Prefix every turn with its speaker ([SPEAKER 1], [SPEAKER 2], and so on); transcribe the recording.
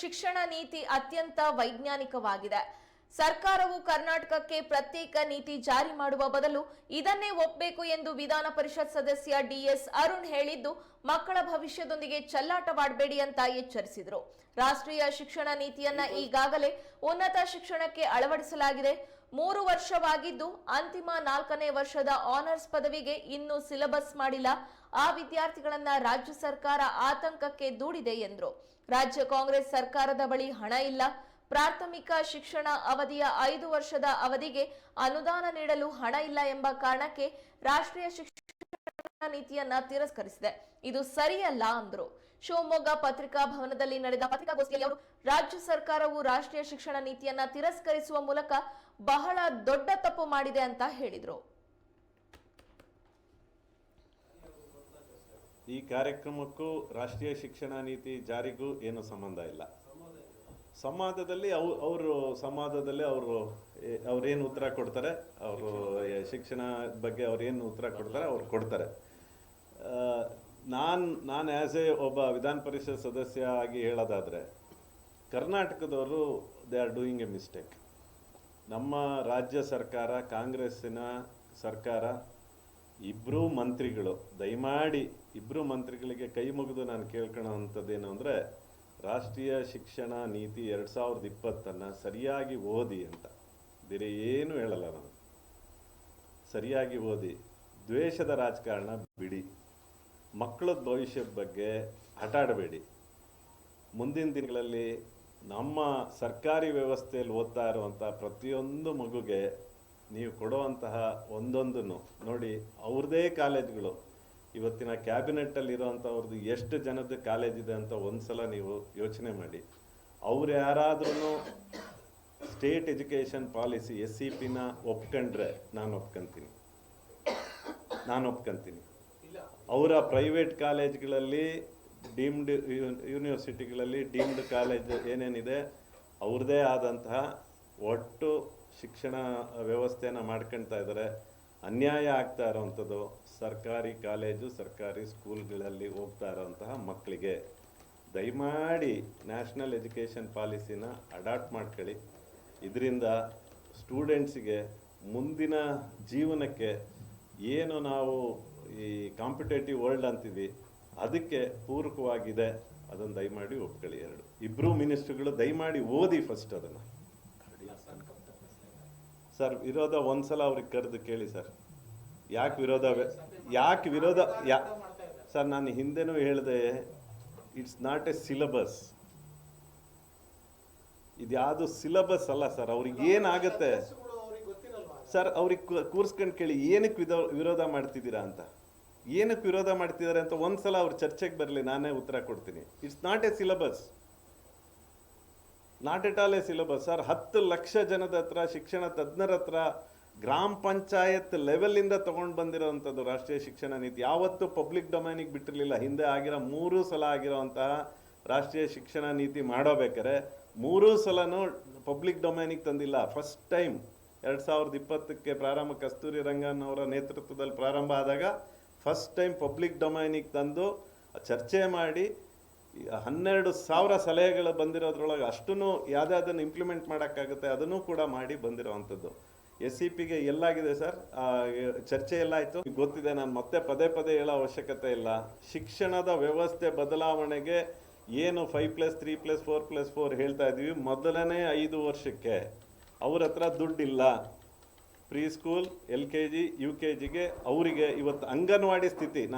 [SPEAKER 1] ಶಿಕ್ಷಣ ನೀತಿ ಅತ್ಯಂತ ವೈಜ್ಞಾನಿಕವಾಗಿದೆ. ಸರ್ಕಾರವು ಕರ್ನಾಟಕಕ್ಕೆ ಪ್ರತ್ಯೇಕ ನೀತಿ ಜಾರಿ ಮಾಡುವ ಬದಲು ಇದನ್ನೇ ಒಪ್ಪಬೇಕು ಎಂದು ವಿಧಾನ ಪರಿಷತ್ ಸದಸ್ಯ ಡಿಎಸ್ ಅರುಣ್ ಹೇಳಿದ್ದು, ಮಕ್ಕಳ ಭವಿಷ್ಯದೊಂದಿಗೆ ಚಲ್ಲಾಟವಾಡಬೇಡಿ ಅಂತ ಎಚ್ಚರಿಸಿದರು. ರಾಷ್ಟ್ರೀಯ ಶಿಕ್ಷಣ ನೀತಿಯನ್ನ ಈಗಾಗಲೇ ಉನ್ನತ ಶಿಕ್ಷಣಕ್ಕೆ ಅಳವಡಿಸಲಾಗಿದೆ. ಮೂರು ವರ್ಷವಾಗಿದ್ದು ಅಂತಿಮ ನಾಲ್ಕನೇ ವರ್ಷದ ಆನರ್ಸ್ ಪದವಿಗೆ ಇನ್ನೂ ಸಿಲೆಬಸ್ ಮಾಡಿಲ್ಲ. ಆ ವಿದ್ಯಾರ್ಥಿಗಳನ್ನ ರಾಜ್ಯ ಸರ್ಕಾರ ಆತಂಕಕ್ಕೆ ದೂಡಿದೆ ಎಂದರು. ರಾಜ್ಯ ಕಾಂಗ್ರೆಸ್ ಸರ್ಕಾರದ ಬಳಿ ಹಣ ಇಲ್ಲ. ಪ್ರಾಥಮಿಕ ಶಿಕ್ಷಣ ಅವಧಿಯ ಐದು ವರ್ಷದ ಅವಧಿಗೆ ಅನುದಾನ ನೀಡಲು ಹಣ ಇಲ್ಲ ಎಂಬ ಕಾರಣಕ್ಕೆ ರಾಷ್ಟ್ರೀಯ ಶಿಕ್ಷಣ ನೀತಿಯನ್ನ ತಿರಸ್ಕರಿಸಿದೆ. ಇದು ಸರಿಯಲ್ಲ ಅಂದ್ರು. ಶಿವಮೊಗ್ಗ ಪತ್ರಿಕಾ ಭವನದಲ್ಲಿ ನಡೆದ ಪತ್ರಿಕಾಗೋಷ್ಠಿಯಲ್ಲಿ ಅವರು, ರಾಜ್ಯ ಸರ್ಕಾರವು ರಾಷ್ಟ್ರೀಯ ಶಿಕ್ಷಣ ನೀತಿಯನ್ನ ತಿರಸ್ಕರಿಸುವ ಮೂಲಕ ಬಹಳ ದೊಡ್ಡ ತಪ್ಪು ಮಾಡಿದೆ ಅಂತ ಹೇಳಿದ್ರು.
[SPEAKER 2] ಈ ಕಾರ್ಯಕ್ರಮಕ್ಕೂ ರಾಷ್ಟ್ರೀಯ ಶಿಕ್ಷಣ ನೀತಿ ಜಾರಿಗೂ ಏನು ಸಂಬಂಧ ಇಲ್ಲ. ಸಂವಾದದಲ್ಲಿ ಅವು, ಅವರು ಸಂವಾದದಲ್ಲಿ ಅವರು ಅವ್ರೇನು ಉತ್ತರ ಕೊಡ್ತಾರೆ, ಅವರು ಶಿಕ್ಷಣ ಬಗ್ಗೆ ಅವ್ರೇನು ಉತ್ತರ ಕೊಡ್ತಾರೆ, ಅವ್ರು ಕೊಡ್ತಾರೆ. ನಾನು ನಾನು ಆ್ಯಸ್ ಎ ಒಬ್ಬ ವಿಧಾನ ಪರಿಷತ್ ಸದಸ್ಯ ಆಗಿ ಹೇಳೋದಾದರೆ, ಕರ್ನಾಟಕದವರು they are doing a mistake ನಮ್ಮ ರಾಜ್ಯ ಸರ್ಕಾರ, ಕಾಂಗ್ರೆಸ್ಸಿನ ಸರ್ಕಾರ ಇಬ್ಬರೂ ಮಂತ್ರಿಗಳು, ದಯಮಾಡಿ ಇಬ್ಬರು ಮಂತ್ರಿಗಳಿಗೆ ಕೈ ಮುಗಿದು ನಾನು ಕೇಳ್ಕೊಳ್ಳೋವಂಥದ್ದೇನು ಅಂದರೆ ರಾಷ್ಟ್ರೀಯ ಶಿಕ್ಷಣ ನೀತಿ ಎರಡು ಸಾವಿರದ ಇಪ್ಪತ್ತನ್ನು ಸರಿಯಾಗಿ ಓದಿ ಅಂತ. ಬೇರೆ ಏನು ಹೇಳಲ್ಲ ನಾನು. ಸರಿಯಾಗಿ ಓದಿ. ದ್ವೇಷದ ರಾಜಕಾರಣ ಬಿಡಿ. ಮಕ್ಕಳ ಭವಿಷ್ಯದ ಬಗ್ಗೆ ಆಟಾಡಬೇಡಿ ಮುಂದಿನ ದಿನಗಳಲ್ಲಿ ನಮ್ಮ ಸರ್ಕಾರಿ ವ್ಯವಸ್ಥೆಯಲ್ಲಿ ಓದ್ತಾ ಇರುವಂಥ ಪ್ರತಿಯೊಂದು ಮಗುಗೆ ನೀವು ಕೊಡುವಂತಹ ಒಂದೊಂದನ್ನು ನೋಡಿ ಅವ್ರದ್ದೇ ಕಾಲೇಜ್ಗಳು ಇವತ್ತಿನ ಕ್ಯಾಬಿನೆಟ್ಟಲ್ಲಿ ಇರೋವಂಥವ್ರದ್ದು ಎಷ್ಟು ಜನದ ಕಾಲೇಜ್ ಇದೆ ಅಂತ ಒಂದ್ಸಲ ನೀವು ಯೋಚನೆ ಮಾಡಿ. ಅವ್ರು ಯಾರಾದ್ರೂ state education policy S C ಪಿನ ಒಪ್ಕೊಂಡ್ರೆ ನಾನು ಒಪ್ಕೊಂತೀನಿ. ನಾನು ಒಪ್ಕೊಂತೀನಿ. ಅವರ ಪ್ರೈವೇಟ್ ಕಾಲೇಜ್ಗಳಲ್ಲಿ ಡೀಮ್ಡ್ ಯೂನಿವರ್ಸಿಟಿಗಳಲ್ಲಿ ಡೀಮ್ಡ್ ಕಾಲೇಜ್ ಏನೇನಿದೆ, ಅವ್ರದ್ದೇ ಆದಂತಹ ಒಟ್ಟು ಶಿಕ್ಷಣ ವ್ಯವಸ್ಥೆನ ಮಾಡ್ಕೊಳ್ತಾ ಇದ್ದಾರೆ. ಅನ್ಯಾಯ ಆಗ್ತಾ ಇರೋವಂಥದ್ದು ಸರ್ಕಾರಿ ಕಾಲೇಜು, ಸರ್ಕಾರಿ ಸ್ಕೂಲ್ಗಳಲ್ಲಿ ಹೋಗ್ತಾ ಇರೋವಂತಹ ಮಕ್ಕಳಿಗೆ. ದಯಮಾಡಿ ನ್ಯಾಷನಲ್ ಎಜುಕೇಷನ್ ಪಾಲಿಸಿನ ಅಡಾಪ್ಟ್ ಮಾಡ್ಕೊಳ್ಳಿ. ಇದರಿಂದ ಸ್ಟೂಡೆಂಟ್ಸಿಗೆ ಮುಂದಿನ ಜೀವನಕ್ಕೆ ಏನು ನಾವು ಈ ಕಾಂಪಿಟೇಟಿವ್ ವರ್ಲ್ಡ್ ಅಂತೀವಿ, ಅದಕ್ಕೆ ಪೂರಕವಾಗಿದೆ. ಅದನ್ನು ದಯಮಾಡಿ ಒಪ್ಕೊಳ್ಳಿ ಎರಡು. ಇಬ್ಬರೂ ಮಿನಿಸ್ಟ್ರುಗಳು ದಯಮಾಡಿ ಓದಿ ಫಸ್ಟ್ ಅದನ್ನು. ಸರ್, ವಿರೋಧ ಒಂದ್ಸಲ ಅವ್ರಿಗೆ ಕರೆದು ಕೇಳಿ ಸರ್. ಯಾಕೆ ವಿರೋಧ ಯಾಕೆ ವಿರೋಧ, ಯಾ, ಸರ್, ನಾನು ಹಿಂದೆನೂ ಹೇಳಿದೆ, ಇಟ್ಸ್ ನಾಟ್ ಎ ಸಿಲಬಸ್. ಇದ್ಯಾವುದು ಸಿಲಬಸ್ ಅಲ್ಲ ಸರ್, ಅವ್ರಿಗೆ ಏನಾಗುತ್ತೆ? ಸರ್, ಅವ್ರಿಗೆ ಕೂರ್ಸ್ಕೊಂಡು ಕೇಳಿ ಏನಕ್ಕೆ ವಿಧ, ವಿರೋಧ ಮಾಡ್ತಿದ್ದೀರಾ ಅಂತ? ಏನಕ್ಕೆ ವಿರೋಧ ಮಾಡ್ತಿದ್ದಾರೆ ಅಂತ ಒಂದ್ಸಲ ಅವ್ರ ಚರ್ಚೆಗೆ ಬರಲಿ, ನಾನೇ ಉತ್ತರ ಕೊಡ್ತೀನಿ. It's not a syllabus. Not at all a syllabus sir. ಹತ್ತು ಲಕ್ಷ ಜನದ ಹತ್ರ, ಶಿಕ್ಷಣ ತಜ್ಞರ ಹತ್ರ, ಗ್ರಾಮ ಪಂಚಾಯತ್ ಲೆವೆಲಿಂದ ತೊಗೊಂಡು ಬಂದಿರೋವಂಥದ್ದು ರಾಷ್ಟ್ರೀಯ ಶಿಕ್ಷಣ ನೀತಿ. ಯಾವತ್ತೂ ಪಬ್ಲಿಕ್ ಡೊಮೈನಿಗೆ ಬಿಟ್ಟಿರಲಿಲ್ಲ. ಹಿಂದೆ ಆಗಿರೋ ಮೂರು ಸಲ ಆಗಿರೋವಂತಹ ರಾಷ್ಟ್ರೀಯ ಶಿಕ್ಷಣ ನೀತಿ ಮಾಡೋಬೇಕಾರೆ ಮೂರೂ ಸಲನೂ ಪಬ್ಲಿಕ್ ಡೊಮೈನಿಗೆ ತಂದಿಲ್ಲ. ಫಸ್ಟ್ ಟೈಮ್ ಎರಡು ಸಾವಿರದ ಇಪ್ಪತ್ತಕ್ಕೆ ಪ್ರಾರಂಭ ಕಸ್ತೂರಿ ರಂಗನ್ ಅವರ ನೇತೃತ್ವದಲ್ಲಿ ಪ್ರಾರಂಭ ಆದಾಗ ಫಸ್ಟ್ ಟೈಮ್ ಪಬ್ಲಿಕ್ ಡೊಮೈನಿಗೆ ತಂದು ಚರ್ಚೆ ಮಾಡಿ ಹನ್ನೆರಡು ಸಾವಿರ ಸಲಹೆಗಳು ಬಂದಿರೋದ್ರೊಳಗೆ ಅಷ್ಟೂ ಯಾವುದಾದನ್ನು ಇಂಪ್ಲಿಮೆಂಟ್ ಮಾಡೋಕ್ಕಾಗುತ್ತೆ ಅದನ್ನು ಕೂಡ ಮಾಡಿ ಬಂದಿರೋವಂಥದ್ದು. ಎಸ್ ಸಿ ಪಿಗೆ ಎಲ್ಲಾಗಿದೆ ಸರ್? ಚರ್ಚೆ ಎಲ್ಲ ಆಯಿತು? ಗೊತ್ತಿದೆ, ನಾನು ಮತ್ತೆ ಪದೇ ಪದೇ ಹೇಳೋ ಅವಶ್ಯಕತೆ ಇಲ್ಲ. ಶಿಕ್ಷಣದ ವ್ಯವಸ್ಥೆ ಬದಲಾವಣೆಗೆ ಏನು five plus three plus four plus four ಹೇಳ್ತಾ ಇದ್ದೀವಿ. ಮೊದಲನೇ ಐದು ವರ್ಷಕ್ಕೆ ಅವ್ರ ಹತ್ರ ದುಡ್ಡಿಲ್ಲ. Pre school L K G U K ಜಿಗೆ ಅವರಿಗೆ ಇವತ್ತು ಅಂಗನವಾಡಿ ಸ್ಥಿತಿ. ನಾನು